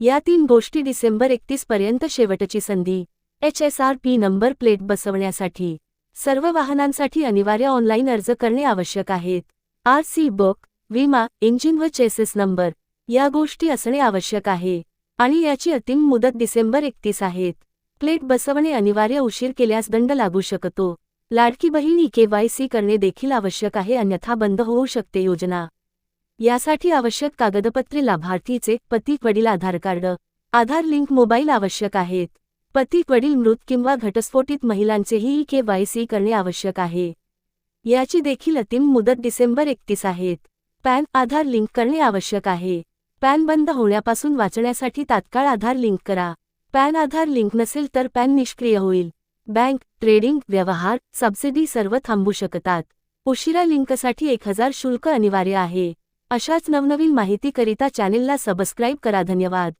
या तीन गोष्टी डिसेंबर एकतीस पर्यंत शेवटची संधी. H S R P number plate बसवण्यासाठी. सर्व वाहनांसाठी अनिवार्य ऑनलाईन अर्ज करणे आवश्यक आहेत. आर सी बुक विमा इंजिन व चेसेस नंबर. या गोष्टी असणे आवश्यक आहे. आणि याची अंतिम मुदत डिसेंबर एकतीस आहेत. प्लेट बसवणे अनिवार्य उशीर केल्यास दंड लागू शकतो. लाडकी बहिणी केवायसी करणे देखील आवश्यक आहे अन्यथा बंद होऊ शकते योजना. यासाठी आवश्यक कागदपत्रे लाभार्थीचे पती वडील Aadhaar card Aadhaar link mobile आवश्यक आहेत. पती वडील मृत किंवा घटस्फोटित महिलांचेही केवायसी करणे आवश्यक आहे. याची देखील अंतिम मुदत डिसेंबर एकतीस आहेत. पॅन आधार लिंक करणे आवश्यक आहे. पॅन बंद होण्यापासून वाचण्यासाठी तात्काळ आधार लिंक करा. पॅन आधार लिंक नसेल तर पॅन निष्क्रिय होईल. बँक ट्रेडिंग व्यवहार सबसिडी सर्व थांबू शकतात. उशिरा लिंकसाठी एक हजार शुल्क अनिवार्य आहे. अशाच नवनवीन माहितीकरिता चॅनेलला सबस्क्राईब करा. धन्यवाद.